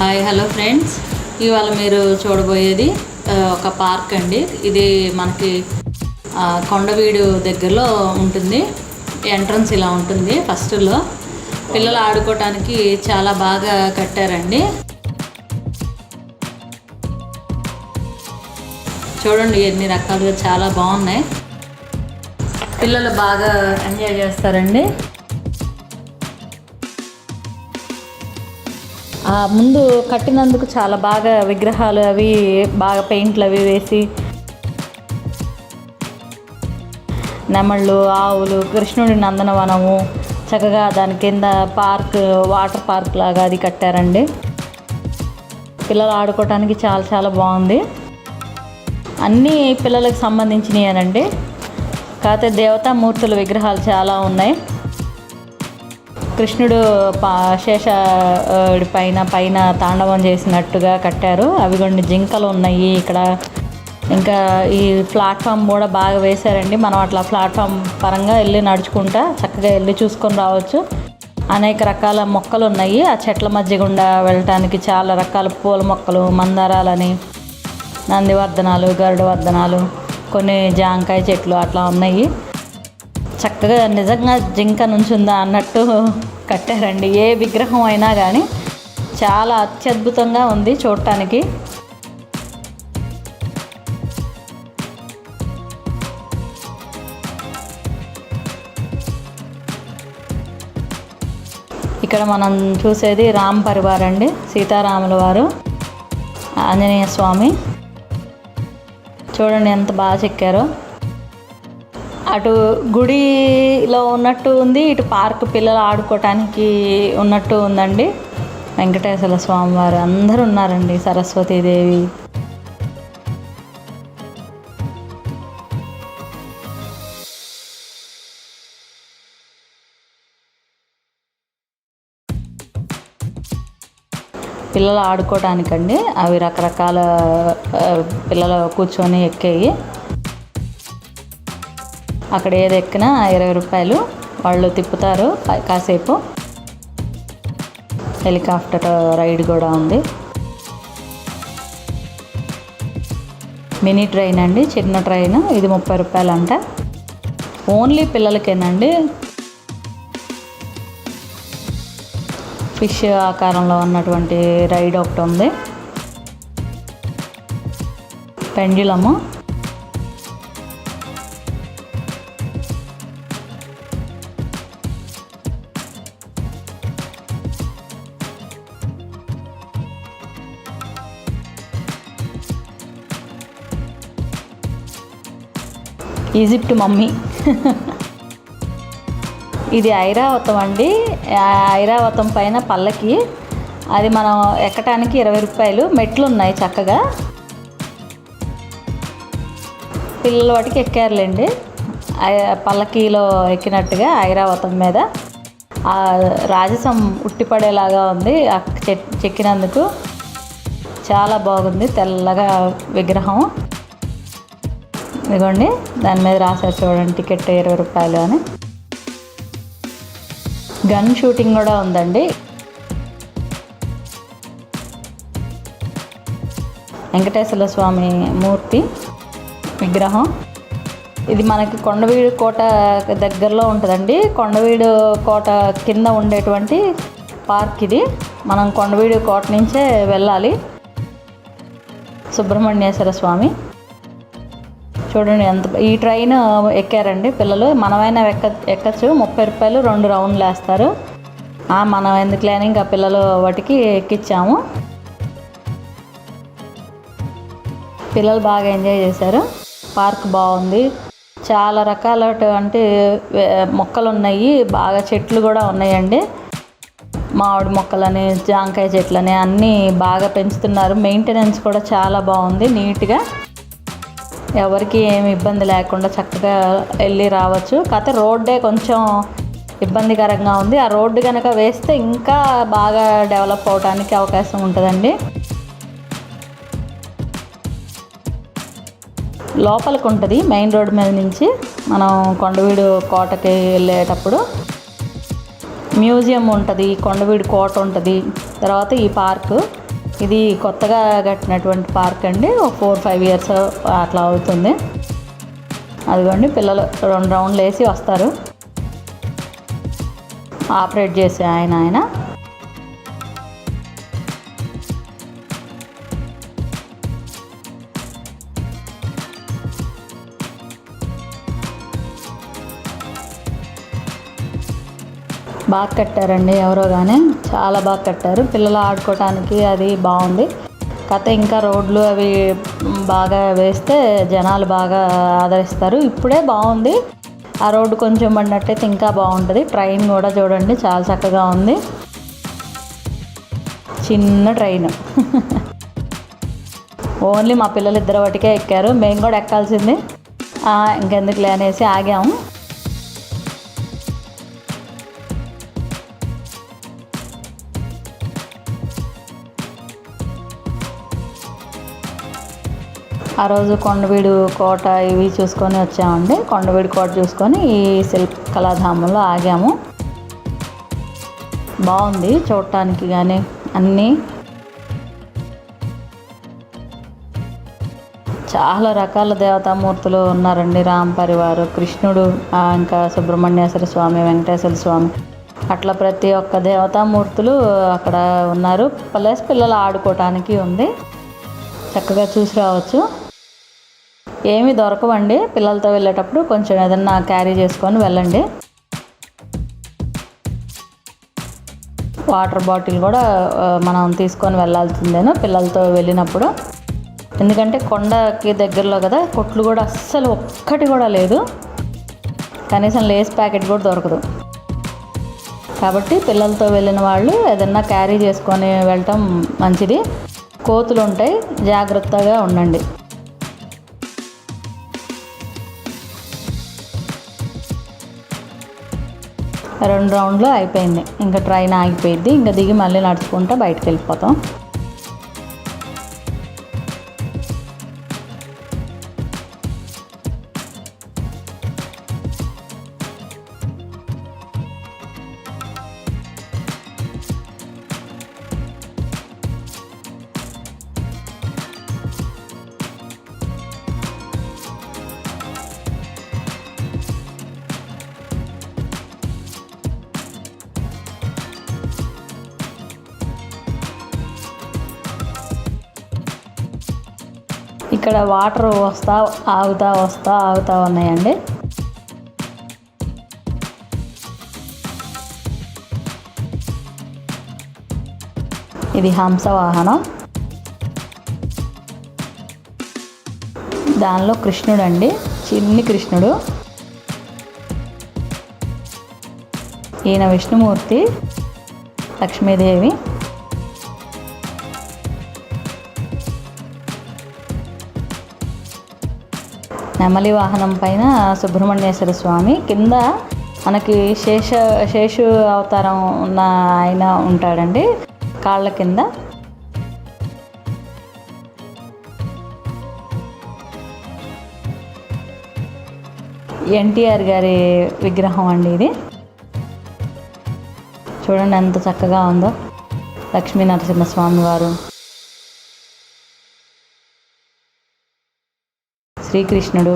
Hi hello friends. ఇవాళ మీరు చూడబోయేది ఒక పార్క్ అండి. ఇది మనకి కొండవీడు దగ్గరలో ఉంటుంది. ఎంట్రన్స్ ఇలా ఉంటుంది ఫస్ట్లో. పిల్లలు ఆడుకోవటానికి చాలా బాగా కట్టారండి. చూడండి ఎన్ని రకాలుగా చాలా బాగున్నాయి. పిల్లలు బాగా ఎంజాయ్ చేస్తారండి. ముందు కట్టినందుకు చాలా బాగా విగ్రహాలు అవి బాగా పెయింట్లు అవి వేసి నెమళ్ళు ఆవులు కృష్ణుడి నందనవనము చక్కగా దాని కింద పార్క్ వాటర్ పార్క్ లాగా అది కట్టారండి. పిల్లలు ఆడుకోవటానికి చాలా చాలా బాగుంది. అన్నీ పిల్లలకు సంబంధించినవేనండి కాకపోతే దేవతామూర్తుల విగ్రహాలు చాలా ఉన్నాయి. కృష్ణుడు పా శేష పైన పైన తాండవం చేసినట్టుగా కట్టారు. అవి కొన్ని జింకలు ఉన్నాయి ఇక్కడ. ఇంకా ఈ ప్లాట్ఫామ్ కూడా బాగా వేశారండి. మనం అట్లా ప్లాట్ఫామ్ పరంగా వెళ్ళి నడుచుకుంటా చక్కగా వెళ్ళి చూసుకొని రావచ్చు. అనేక రకాల మొక్కలు ఉన్నాయి. ఆ చెట్ల మధ్య గుండా వెళ్ళటానికి చాలా రకాల పూల మొక్కలు మందారాలని నందివర్ధనాలు గరుడవర్ధనాలు కొన్ని జాంకాయ చెట్లు అట్లా ఉన్నాయి. చక్కగా నిజంగా జింక నుంచుందా అన్నట్టు కట్టారండి. ఏ విగ్రహం అయినా కానీ చాలా అత్యద్భుతంగా ఉంది చూడటానికి. ఇక్కడ మనం చూసేది రామ్ పరివార్ అండి సీతారాముల వారు ఆంజనేయ స్వామి. చూడండి ఎంత బాగా చెక్కారో. అటు గుడిలో ఉన్నట్టు ఉంది ఇటు పార్క్ పిల్లలు ఆడుకోవటానికి ఉన్నట్టు ఉందండి. వెంకటేశ్వర స్వామివారు అందరు అందరూ ఉన్నారండి సరస్వతీదేవి. పిల్లలు ఆడుకోవటానికండి అవి రకరకాల పిల్లలు కూర్చొని ఎక్కేవి అక్కడ ఏది ఎక్కినా ఇరవై రూపాయలు వాళ్ళు తిప్పుతారు కాసేపు. హెలికాప్టర్ రైడ్ కూడా ఉంది. మినీ ట్రైన్ అండి చిన్న ట్రైన్ ఇది ముప్పై రూపాయలు అంట ఓన్లీ పిల్లలకేనండి. ఫిష్ ఆకారంలో ఉన్నటువంటి రైడ్ ఒకటి ఉంది. Pendulum Egypt mummy. ఇది ఐరావతం అండి. ఆ ఐరావతం పైన పల్లకి. అది మనం ఎక్కటానికి ఇరవై రూపాయలు. మెట్లు ఉన్నాయి చక్కగా. పిల్లల వాటికి ఎక్కారులేండి. ఐ- పల్లకీలో ఎక్కినట్టుగా ఐరావతం మీద. ఆ రాజసం ఉట్టిపడేలాగా ఉంది. ఆ చెక్కినందుకు. చాలా బాగుంది. తెల్లగా విగ్రహం. ఇదిగోండి దాని మీద రాశారు చూడండి టికెట్ ఇరవై రూపాయలు అని. గన్ షూటింగ్ కూడా ఉందండి. వెంకటేశ్వర స్వామి మూర్తి విగ్రహం. ఇది మనకి కొండవీడు కోట దగ్గరలో ఉంటుందండి. కొండవీడు కోట కింద ఉండేటువంటి పార్క్ ఇది. మనం కొండవీడు కోట నుంచే వెళ్ళాలి. సుబ్రహ్మణ్యేశ్వర స్వామి. చూడండి ఎంత ఈ ట్రైన్ ఎక్కారండి పిల్లలు. మనమైనా ఎక్క ఎక్కచ్చు. ముప్పై రూపాయలు రెండు రౌండ్లు వేస్తారు. మనం ఎందుకు లేని ఇంకా పిల్లలు వాటికి ఎక్కించాము పిల్లలు బాగా ఎంజాయ్ చేశారు. పార్క్ బాగుంది. చాలా రకాలటువంటి మొక్కలు ఉన్నాయి. బాగా చెట్లు కూడా ఉన్నాయండి. మామిడి మొక్కలని జాంకాయ చెట్లని అన్నీ బాగా పెంచుతున్నారు. మెయింటెనెన్స్ కూడా చాలా బాగుంది నీట్గా. ఎవరికి ఏమి ఇబ్బంది లేకుండా చక్కగా వెళ్ళి రావచ్చు. కాకపోతే రోడ్డే కొంచెం ఇబ్బందికరంగా ఉంది. ఆ రోడ్డు కనుక వేస్తే ఇంకా బాగా డెవలప్ అవడానికి అవకాశం ఉంటుందండి. లోపలికి ఉంటుంది మెయిన్ రోడ్ మీద నుంచి మనం కొండవీడు కోటకి వెళ్ళేటప్పుడు. మ్యూజియం ఉంటుంది కొండవీడు కోట ఉంటుంది తర్వాత ఈ పార్కు. ఇది కొత్తగా కట్టినటువంటి పార్క్ అండి. ఒక ఫోర్ ఫైవ్ ఇయర్స్ అట్లా అవుతుంది. అదిగోండి పిల్లలు రెండు రౌండ్లు వేసి వస్తారు. ఆపరేట్ చేసే ఆయన ఆయన. బాగా కట్టారండి ఎవరో కానీ చాలా బాగా కట్టారు. పిల్లలు ఆడుకోవటానికి అది బాగుంది. కథ ఇంకా రోడ్లు అవి బాగా వేస్తే జనాలు బాగా ఆదరిస్తారు. ఇప్పుడే బాగుంది. ఆ రోడ్డు కొంచెం పడినట్టయితే ఇంకా బాగుంటుంది. ట్రైన్ కూడా చూడండి చాలా చక్కగా ఉంది. చిన్న ట్రైన్. ఓన్లీ మా పిల్లలు ఇద్దరు వాటికే ఎక్కారు. మేము కూడా ఎక్కాల్సింది. ఇంకెందుకు ఇంకెందుకులే అనేసి ఆగాము. ఆ రోజు కొండవీడు కోట ఇవి చూసుకొని వచ్చామండి. కొండవీడు కోట చూసుకొని ఈ శిల్ప కళాధామంలో ఆగాము. బాగుంది చూడటానికి కానీ అన్నీ. చాలా రకాల దేవతామూర్తులు ఉన్నారండి. రామ్ పరివారు కృష్ణుడు ఇంకా సుబ్రహ్మణ్యేశ్వర స్వామి వెంకటేశ్వర స్వామి. అట్లా ప్రతి ఒక్క దేవతామూర్తులు అక్కడ ఉన్నారు. ప్లస్ పిల్లలు ఆడుకోవటానికి ఉంది. చక్కగా చూసి రావచ్చు. ఏమీ దొరకవండి. పిల్లలతో వెళ్ళేటప్పుడు కొంచెం ఏదన్నా క్యారీ చేసుకొని వెళ్ళండి. వాటర్ బాటిల్ కూడా మనం తీసుకొని వెళ్ళాల్సిందేను పిల్లలతో వెళ్ళినప్పుడు. ఎందుకంటే కొండకి దగ్గరలో కదా కొట్లు కూడా అస్సలు ఒక్కటి కూడా లేదు. కనీసం లేస్ ప్యాకెట్ కూడా దొరకదు. కాబట్టి పిల్లలతో వెళ్ళిన వాళ్ళు ఏదన్నా క్యారీ చేసుకొని వెళ్ళటం మంచిది. కోతులు ఉంటాయి జాగ్రత్తగా ఉండండి. రెండు రౌండ్లు అయిపోయింది. ఇంకా ట్రైన్ ఆగిపోయింది ఇంకా దిగి మళ్ళీ నడుచుకుంటూ బయటకు వెళ్ళిపోతాం. ఇక్కడ వాటర్ వస్తా ఆగుతా వస్తా ఆగుతా ఉన్నాయండి. ఇది హంస వాహనం దానిలో కృష్ణుడు అండి చిన్ని కృష్ణుడు. ఈయన విష్ణుమూర్తి లక్ష్మీదేవి. నెమలి వాహనం పైన సుబ్రహ్మణ్యేశ్వర స్వామి కింద మనకి శేష శేషు అవతారం ఉన్న ఆయన ఉంటాడండి కాళ్ళ కింద. ఎన్టీఆర్ గారి విగ్రహం అండి ఇది. చూడండి ఎంత చక్కగా ఉందో. లక్ష్మీ నరసింహస్వామి వారు. శ్రీకృష్ణుడు.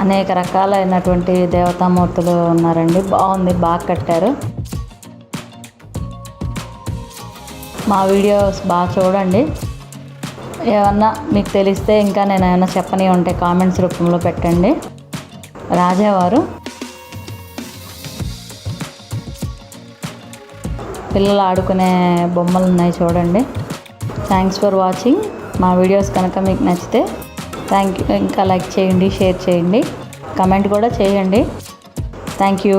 అనేక రకాలైనటువంటి దేవతామూర్తులు ఉన్నారండి. బాగుంది బాగా కట్టారు. మా వీడియోస్ బాగా చూడండి. ఏమన్నా మీకు తెలిస్తే ఇంకా నేను ఏమైనా చెప్పని ఉంటే కామెంట్స్ రూపంలో పెట్టండి. రాజావారు పిల్లలు ఆడుకునే బొమ్మలు ఉన్నాయి చూడండి. థ్యాంక్స్ ఫర్ వాచింగ్ మా వీడియోస్ కనుక మీకు నచ్చితే థ్యాంక్ యూ ఇంకా లైక్ చేయండి షేర్ చేయండి. కమెంట్ కూడా చేయండి. Thank you